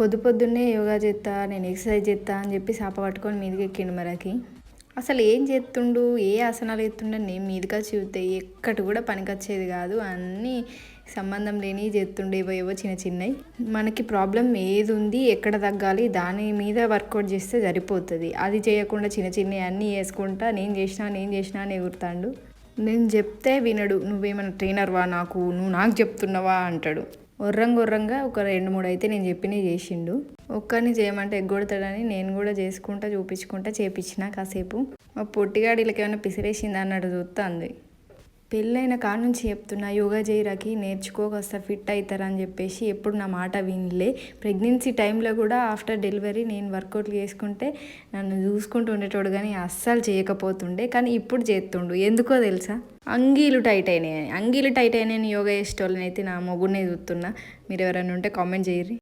పొద్దు పొద్దున్నే యోగా చేస్తా నేను ఎక్సర్సైజ్ చేస్తా అని చెప్పి సాప పట్టుకొని మీదకి ఎక్కిండు మరకి. అసలు ఏం చేస్తుండు ఏ ఆసనాలు ఎత్తుండో నేను మీదగా చూస్తే ఎక్కటి కూడా పనికొచ్చేది కాదు. అన్నీ సంబంధం లేని చేస్తుండే ఏవో ఏవో చిన్న చిన్నవి మనకి ప్రాబ్లం ఏది ఉంది ఎక్కడ తగ్గాలి దాని మీద వర్కౌట్ చేస్తే సరిపోతుంది. అది చేయకుండా చిన్న చిన్నవి అన్నీ వేసుకుంటా నేను చేసినా నేను చేసినా అని ఎగురుతాడు. నేను చెప్తే వినడు నువ్వేమైనా ట్రైనర్వా నాకు? నువ్వు నాకు చెప్తున్నావా? అంటాడు. ఒర్రంగా ఉర్రంగా ఒక రెండు మూడు అయితే నేను చెప్పినవి చేసిండు. ఒక్కరిని చేయమంటే ఎగ్గొడతాడని నేను కూడా చేసుకుంటా చూపించుకుంటా చేపించిన కాసేపు. మా పొట్టిగాడు వీళ్ళకి ఏమైనా పిసిరేసింది అన్నట్టు చూస్తుంది పెళ్ళైన కాడ నుంచి చెప్తున్నా యోగా చేయరాకి నేర్చుకో కాస్త ఫిట్ అవుతారని చెప్పేసి ఎప్పుడు నా మాట వినలే. ప్రెగ్నెన్సీ టైంలో కూడా ఆఫ్టర్ డెలివరీ నేను వర్కౌట్లు చేసుకుంటే నన్ను చూసుకుంటూ ఉండేటోడు కానీ అస్సలు చేయకపోతుండే. కానీ ఇప్పుడు చేస్తుండు. ఎందుకో తెలుసా? అంగీలు టైట్ అయినాయి. అంగీలు టైట్ అయినాయని యోగా చేసేటోళ్ళని అయితే నా మొగుడినే చూస్తున్నా. మీరు ఎవరైనా ఉంటే కామెంట్ చేయరు